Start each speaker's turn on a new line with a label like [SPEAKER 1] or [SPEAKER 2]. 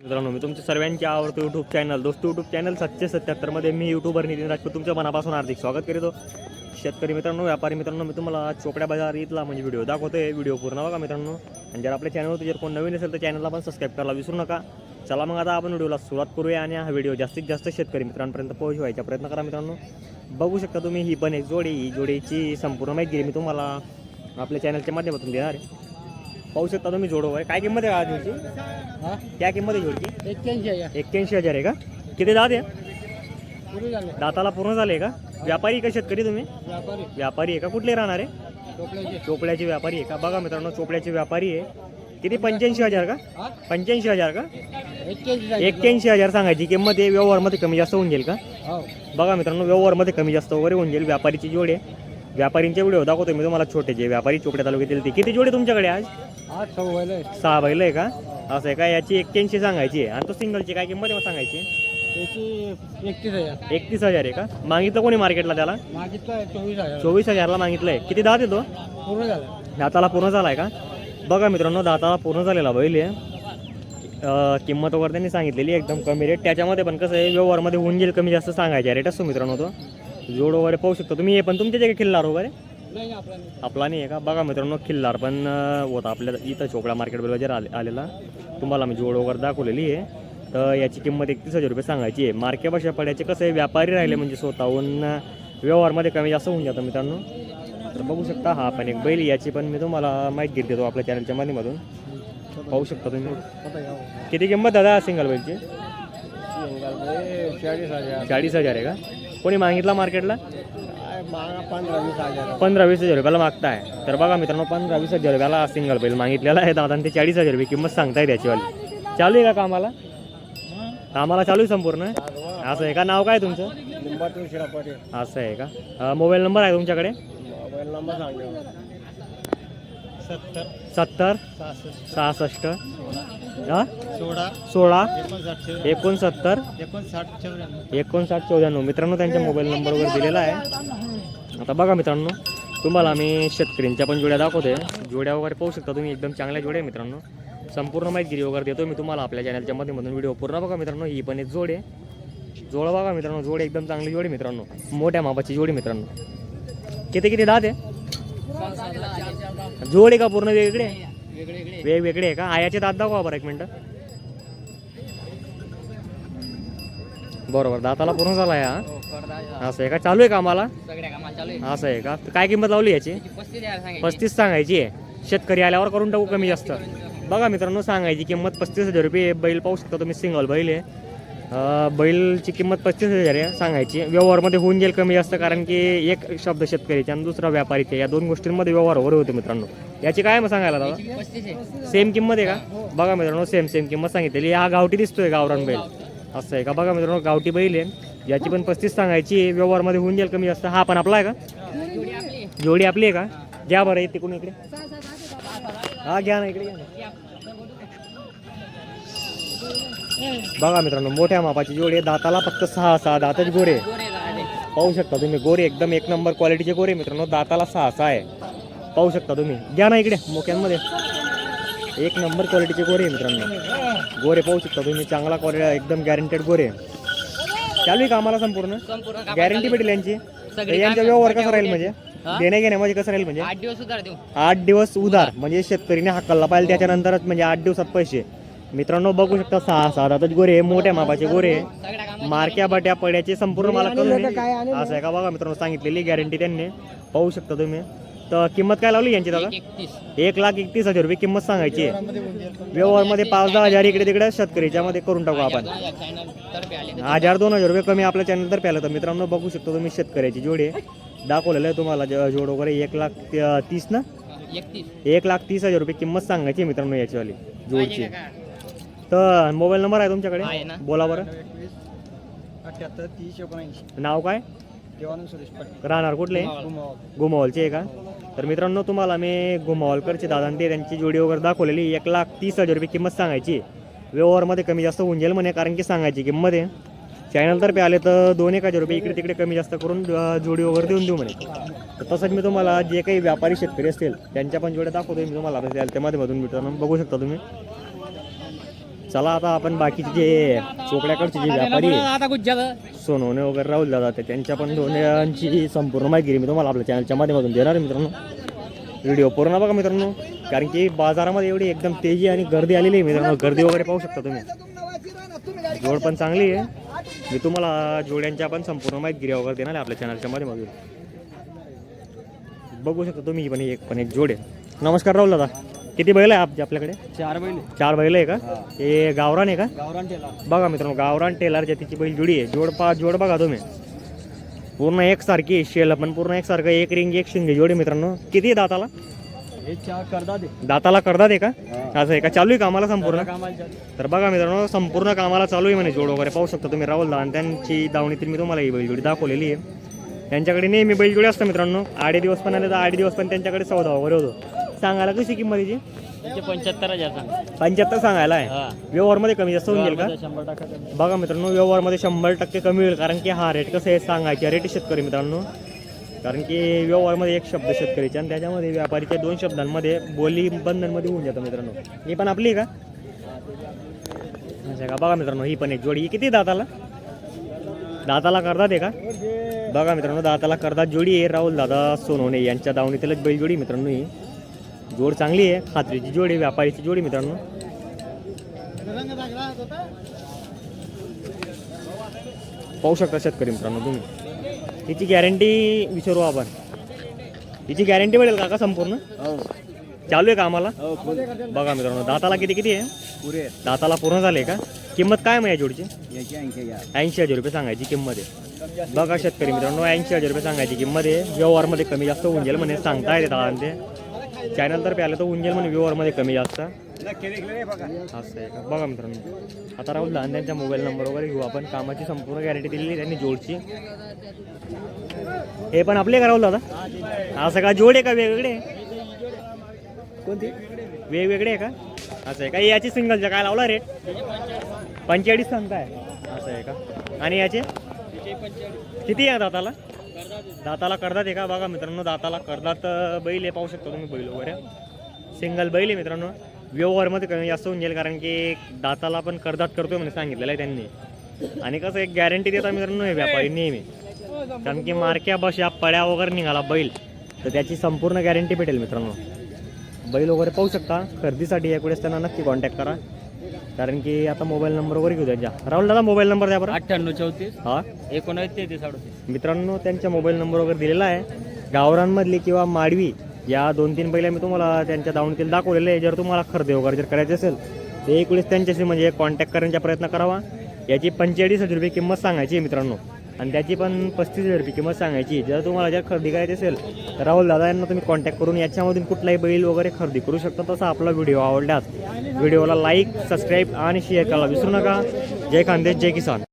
[SPEAKER 1] मित्रांनो मी तुमच्या सर्वांचे आवडतो यूट्यूब चॅनल दोस्त यूट्यूब चॅनल सातशे सत्याहत्तरमध्ये मी यूट्यूबर नितीन राजपूत तुमच्या मनापासून हार्दिक स्वागत करीतो शेतकरी मित्रांनो व्यापारी मित्रांनो मी तुम्हाला चोपड्या बाजार इथला म्हणजे व्हिडिओ दाखवतोय. व्हिडिओ पूर्ण बघा मित्रांनो. आणि जर आपल्या चॅनलवर जर कोण नवीन असेल तर चॅनलला पण सबस्क्राईब करायला विसरू नका. चला मग आता आपण व्हिडिओला सुरुवात करूया आणि हा व्हिडिओ जास्तीत जास्त शेतकरी मित्रांपर्यंत पोहोचवायचा प्रयत्न करा मित्रांनो. बघू शकता तुम्ही ही पण एक जोडी. ही जोडीची संपूर्ण माहिती मी तुम्हाला आपल्या चॅनलच्या माध्यमातून देणार आहे. पाहू शकता तुम्ही जोडो आहे. काय किंमत आहे आज जोडची क्या किंमत आहे जोडची?
[SPEAKER 2] एक्क्याऐंशी
[SPEAKER 1] एक्क्याऐंशी हजार आहे का? किती दात आहे? दाताला पूर्ण झाले का? व्यापारी का शेतकरी तुम्ही?
[SPEAKER 2] व्यापारी.
[SPEAKER 1] व्यापारी आहे का? कुठले राहणार आहे? चोपड्याचे. व्यापारी आहे का? बघा मित्रांनो चोपड्याचे व्यापारी आहे. किती? पंच्याऐंशी हजार का? पंच्याऐंशी हजार का?
[SPEAKER 2] एक्क्याऐंशी
[SPEAKER 1] हजार सांगायची. किंमत आहे व्यवहारमध्ये कमी जास्त होऊन जाईल का?
[SPEAKER 2] हो.
[SPEAKER 1] बघा मित्रांनो व्यवहारमध्ये कमी जास्त वगैरे होऊन जाईल. व्यापारीची जोड आहे. व्यापारींचे व्हिडिओ दाखवतो मी तुम्हाला छोटेचे. व्यापारी चोपड्या तालुक्यातील ते. किती जोडे तुमच्याकडे आज? सहा बैल आहे का? असं आहे का? याची एक्क्याऐंशी सांगायची आहे. आणि तो सिंगलची काय किंमत आहे सांगायची?
[SPEAKER 2] त्याची एकतीस हजार.
[SPEAKER 1] एकतीस हजार आहे का? मागितलं कोणी मार्केटला त्याला?
[SPEAKER 2] मागितलं आहे चोवीस हजार.
[SPEAKER 1] चोवीस हजारला मागितलंय. किती दात येतो
[SPEAKER 2] पूर्ण झालं.
[SPEAKER 1] दाताला पूर्ण झालाय का? बघा मित्रांनो दाताला पूर्ण झालेला बैल आहे. अं, किंमत वगैरे त्यांनी सांगितलेली आहे, एकदम कमी रेट त्याच्यामध्ये पण कसं आहे व्यवहारमध्ये होऊन जाईल कमी जास्त सांगायचे रेट असतो मित्रांनो तो. जोड वगैरे पाहू शकतो. तुम्ही हे पण तुमच्या जे खिल्लार वगैरे
[SPEAKER 2] नाही आपला नाही.
[SPEAKER 1] आहे का? बघा मित्रांनो खिल्लार पण होता. आपल्या इथं चोपडा मार्केट जर आले आलेला. तुम्हाला मी जोड वगैरे दाखवलेली आहे. तर याची किंमत एकतीस हजार रुपये सांगायची आहे. मार्के भाषा पड्याचे कसं आहे? व्यापारी राहिले म्हणजे स्वतःहून व्यवहारमध्ये कमी जास्त होऊन जातं मित्रांनो. तर बघू शकता हा पण एक बैल याची पण मी तुम्हाला माहिती देतो आपल्या चॅनलच्या माध्यमातून. पाहू शकता तुम्ही. किती किंमत दादा सिंगल बैलची?
[SPEAKER 2] चाळीस हजार
[SPEAKER 1] आहे का? कोणी मागितला मार्केटला?
[SPEAKER 2] पंधरा वीस हजार
[SPEAKER 1] पंधरा वीस हजार रुपयाला मागताय. तर बघा मित्रांनो पंधरा वीस हजार रुपयाला सिंगल बैल मागितलेला आहे. दादा ते चाळीस हजार रुपये किंमत सांगताय त्याचीवाली. चालू आहे का कामाला? कामाला चालू आहे संपूर्ण? असं आहे का? नाव काय तुमचं? असं आहे का? मोबाईल नंबर आहे तुमच्याकडे?
[SPEAKER 2] मोबाईल नंबर सांगतो. सत्तर.
[SPEAKER 1] सत्तर.
[SPEAKER 2] सहासष्ट.
[SPEAKER 1] हा?
[SPEAKER 2] सोळा.
[SPEAKER 1] सोळा. एकोणसत्तर.
[SPEAKER 2] एकोणसाठ चौऱ्याण्णव.
[SPEAKER 1] एकोणसाठ चौऱ्याण्णव. मित्रांनो त्यांच्या मोबाईल नंबर वगैरे दिलेला आहे. आता बघा मित्रांनो तुम्हाला मी शेतकऱ्यांच्या पण जोड्या दाखवते जोड्या वगैरे पाहू शकता तुम्ही. एकदम चांगल्या जोड्या आहे मित्रांनो. संपूर्ण माहिती वगैरे देतो मी तुम्हाला आपल्या चॅनलच्या माध्यमातून. व्हिडिओ पूर्ण बघा मित्रांनो. ही पण एक जोड आहे. जोड बघा मित्रांनो. जोड एकदम चांगली जोडी मित्रांनो. मोठ्या मापाची जोडी मित्रांनो. किती किती दात आहे. जोड आहे का पूर्ण वेगवेगळे?
[SPEAKER 2] वेगळे
[SPEAKER 1] वेगवेगळे आहे का? आयाचे दात दाखवा बरं एक मिनटं. बरोबर दाताला पूर्ण झाला आहे हा. असं आहे का? चालू आहे का आम्हाला असं आहे का? तर काय किंमत लावली याची?
[SPEAKER 2] पस्तीस सांगायचे.
[SPEAKER 1] आहे. शेतकरी आल्यावर करून टाकू कमी जास्त. बघा मित्रांनो सांगायची किंमत पस्तीस हजार रुपये बैल पाहू शकता तुम्ही सिंगल बैल आहे. बैलची किंमत पस्तीस हजार आहे सांगायची. व्यवहारमध्ये होऊन जाईल कमी जास्त कारण की एक शब्द शेतकरीचे आणि दुसरा व्यापारीचे या दोन गोष्टींमध्ये व्यवहार वगैरे होते मित्रांनो. याची काय मग सांगायला दादा? सेम किंमत आहे का? बघा मित्रांनो सेम सेम किंमत सांगितलेली हा गावठी दिसतोय गावरान बैल. असं आहे का? बघा मित्रांनो गावठी बैल आहे. याची पण पस्तीस सांगायची. व्यवहारमध्ये होऊन जाईल कमी जास्त. हा पण आपला आहे का?
[SPEAKER 2] जोडी आपली
[SPEAKER 1] आहे. का? घ्या बरं कोणी इकडे. हा घ्या ना इकडे घ्या. बघा मित्रांनो मोठ्या मापाची जोडी आहे दाताला फक्त सहा सहा दाताच गोरे. पाहू शकता तुम्ही गोरे एकदम एक नंबर क्वालिटीचे गोरे मित्रांनो दाताला सहा सहा आहे. पाहू शकता तुम्ही. घ्या ना इकडे मोक्यांमध्ये. एक नंबर क्वालिटीचे गोरे मित्रांनो. गोरे पाहू शकता तुम्ही चांगला क्वालिटी एकदम गॅरंटेड गोरे. चालू आहे का आम्हाला संपूर्ण? गॅरंटी भेटेल यांची? यांचा व्यवहार कसा राहील. म्हणजे?
[SPEAKER 2] हा?
[SPEAKER 1] देण्या घेण्यामध्ये कसं राहील म्हणजे?
[SPEAKER 2] आठ दिवस
[SPEAKER 1] आठ उधार म्हणजे शेतकरीने हक्कलला पाहिजे त्याच्यानंतरच म्हणजे आठ दिवसात पैसे. मित्रांनो बघू शकता सहा सहा दातात गोरे आहे, मोठ्या मापाचे गोरे. आहे. मारक्या बाट्या पड्याचे संपूर्ण मला कळून आहे. असं आहे का बघा मित्रांनो सांगितलेली गॅरंटी त्यांनी. पाहू शकता तुम्ही. तर किंमत काय लावली यांची दादा? एक लाख एकतीस हजार रुपये किंमत सांगायची आहे. व्यवहारमध्ये पाच दहा हजार इकडे तिकडे शेतकरीच्या मध्ये करून टाकू आपण.
[SPEAKER 2] आले
[SPEAKER 1] हजार दोन हजार रुपये कमी आपल्या चॅनल तर तर मित्रांनो बघू शकतो तुम्ही शेतकऱ्याची जोडी आहे. दाखवलेलं आहे तुम्हाला ज- जोड वगैरे एक लाख तीस ना? एक लाख तीस हजार रुपये किंमत सांगायची आहे मित्रांनो याचीवाली जोडची? तर मोबाईल नंबर आहे तुमच्याकडे?
[SPEAKER 2] आहे ना.
[SPEAKER 1] बोला बरं.
[SPEAKER 2] अठ्याहत्तर तीस एकोणऐंशी.
[SPEAKER 1] नाव काय?
[SPEAKER 2] देवानंद सुरेश पटेल.
[SPEAKER 1] राहणार कुठले? गुमावलचे आहे का? तर मित्रांनो तुम्हाला मी गुमावलकरचे दादा ते त्यांची जोडी वगैरे दाखवलेली एक लाख तीस हजार रुपये किंमत सांगायची व्यवहारमध्ये कमी जास्त होऊन जाईल म्हणे कारण की सांगायची किंमत आहे. चॅनलतर्फे आले तर दोन एक हजार रुपये इकडे तिकडे कमी जास्त करून अं, जोडी वगैरे देऊन देऊ म्हणे. तर तसंच मी तुम्हाला जे काही व्यापारी शेतकरी असतील त्यांच्या पण जोड्या दाखवतो मी तुम्हाला त्या माध्यमातून मित्रांनो बघू शकता तुम्ही. चला आता आपण बाकीचे जे चोकड्याकडचे जे व्यापारी आहे, सोनवणे वगैरे राहुल दादा ते त्यांच्या पण दोन्हीची संपूर्ण माहिती मी तुम्हाला आपल्या चॅनलच्या माध्यमातून देणार आहे मित्रांनो. व्हिडिओ पूर्ण बघा मित्रांनो कारण की बाजारामध्ये एवढी एकदम तेजी आणि गर्दी आलेली आहे मित्रांनो. गर्दी वगैरे पाहू शकता तुम्ही. जोड पण चांगली आहे. मी तुम्हाला जोड्यांच्या पण संपूर्ण माहिती वगैरे देणार आहे आपल्या चॅनलच्या माध्यमातून. बघू शकता तुम्ही पण एक पण एक जोड आहे. नमस्कार राहुल दादा. किती बैल आहे आप आपल्याकडे?
[SPEAKER 2] चार बैल
[SPEAKER 1] चार बैल आहे का? हे. गावरान आहे का?
[SPEAKER 2] गावरान टेला
[SPEAKER 1] बघा मित्रांनो गावरान टेलर जातीची बैल जोडी आहे. जोड पा जोड बघा तुम्ही. पूर्ण एकसारखी आहे, शेल पण पूर्ण एकसारखं. एक रिंग एक शिंगे जोडी मित्रांनो. किती आहे दाताला?
[SPEAKER 2] हे चार करदा दे.
[SPEAKER 1] दाताला करतात आहे का? असं आहे का? चालू आहे कामाला संपूर्ण?
[SPEAKER 2] कामाला
[SPEAKER 1] तर बघा मित्रांनो संपूर्ण कामाला चालू आहे म्हणे जोड वगैरे. पाहू शकता तुम्ही राहुल आणि त्यांची दावणीतील मी तुम्हाला ही बैलजोडी दाखवलेली आहे. त्यांच्याकडे नेहमी बैलजोडी असतं मित्रांनो. आडे दिवस पण आले तर आडे दिवस पण त्यांच्याकडे सौदा वगैरे होतो. सांगायला कशी किंमत याची
[SPEAKER 2] त्याचे पंच्याहत्तर हजार सांग.
[SPEAKER 1] पंच्याहत्तर सांगायला आहे?
[SPEAKER 2] हा.
[SPEAKER 1] व्यवहारमध्ये कमी जास्त होऊन जाईल का?
[SPEAKER 2] शंभर टक्का कमी.
[SPEAKER 1] बघा मित्रांनो व्यवहारमध्ये शंभर टक्के कमी होईल कारण की हा रेट कसं आहे सांगायचे रेट शेतकरी मित्रांनो. कारण की व्यवहारमध्ये एक शब्द शेतकरीचे आणि त्याच्यामध्ये व्यापारीच्या दोन शब्दांमध्ये बोली बंधनमध्ये होऊन जातं मित्रांनो. ही पण आपली आहे का? अच्छा का बघा मित्रांनो ही पण एक जोडी. ही किती दाताला? दाताला करतात आहे का? बघा मित्रांनो दाताला करतात जोडी आहे. राहुल दादा सोनवणे यांच्या दावणीतीलच बैल जोडी मित्रांनो ही. जोड चांगली आहे. खात्रीची जोडी व्यापारीची जोडी मित्रांनो. पाहू शकता शेतकरी मित्रांनो तुम्ही. हिची गॅरंटी विचारू आपण. हिची गॅरंटी मिळेल का का संपूर्ण?
[SPEAKER 2] हो.
[SPEAKER 1] चालू आहे का आम्हाला?
[SPEAKER 2] हो
[SPEAKER 1] बघा मित्रांनो दाताला किती किती आहे?
[SPEAKER 2] पुरे.
[SPEAKER 1] दाताला पूर्ण झाले का? किंमत काय मग या जोडची?
[SPEAKER 2] याची ऐंशी हजार
[SPEAKER 1] ऐंशी हजार रुपये सांगायची किंमत आहे. बघा शेतकरी मित्रांनो ऐंशी हजार रुपये सांगायची किंमत आहे. व्यवहारमध्ये कमी जास्त होऊन जाईल म्हणे सांगता येते दादा ते चॅनलतर्फे आलं तर होऊन जाईल म्हणून व्यवहारमध्ये कमी जास्त. असं आहे का? बघा मित्रांनो. आता राहुल लहान त्यांच्या मोबाईल नंबर वगैरे घेऊ आपण. कामाची संपूर्ण गॅरंटी दिलेली त्यांनी जोडची. हे पण आपले का राहुल दादा? असं का? जोड आहे का वेगवेगळे? कोणते? वेगवेगळे आहे का? असं आहे का? याची सिंगलच्या काय लावला रेट पंचेचाळीस सांगताय. असं आहे का? आणि याचे? किती आहे दाताला दाताला करदात आहे का? बघा मित्रांनो दाताला करदात बैल आहे. पाहू शकता तुम्ही बैल वगैरे. सिंगल बैल आहे मित्रांनो. व्यवहारमध्ये कमी जास्त होऊन जाईल कारण की दाताला पण करदात करतोय म्हणे सांगितलेलं आहे त्यांनी. आणि कसं एक गॅरंटी देता मित्रांनो हे व्यापारी नेहमी. कारण की मारक्या बशा पड्या वगैरे निघाला बैल. तर त्याची संपूर्ण गॅरंटी भेटेल मित्रांनो. बैल वगैरे पाहू शकता. खरेदीसाठी यावेळेस त्यांना नक्की कॉन्टॅक्ट करा. कारण की आता मोबाईल नंबर वगैरे घेऊ त्यांच्या. राहुल दादा मोबाईल नंबर द्या बरं.
[SPEAKER 2] अठ्ठ्याण्णव चौतीस
[SPEAKER 1] हा.
[SPEAKER 2] एकोणवीस तेहतीस अडतीस.
[SPEAKER 1] मित्रांनो त्यांचा मोबाईल नंबर वगैरे दिलेला आहे. गावरांमधली किंवा माडवी या दोन तीन बैला मी तुम्हाला त्यांच्या दावणीतील दाखवलेले आहे. जर तुम्हाला खरेदी वगैरे जर करायची असेल तर एक वेळेस त्यांच्याशी म्हणजे कॉन्टॅक्ट करण्याचा प्रयत्न करावा. याची पंचेचाळीस हजार रुपये किंमत सांगायची आहे मित्रांनो. आणि त्याची पण पस्तीस हजार रुपये किंमत सांगायची. जर तुम्हाला जर खरेदी करायची असेल तर राहुल दादा यांना तुम्ही कॉन्टॅक्ट करून याच्यामधून कुठलाही बैल वगैरे खरेदी करू शकता. तसा आपला व्हिडिओ आवडल्यास व्हिडिओला लाईक सबस्क्राईब आणि शेअर करायला विसरू नका. जय खानदेश जय किसान.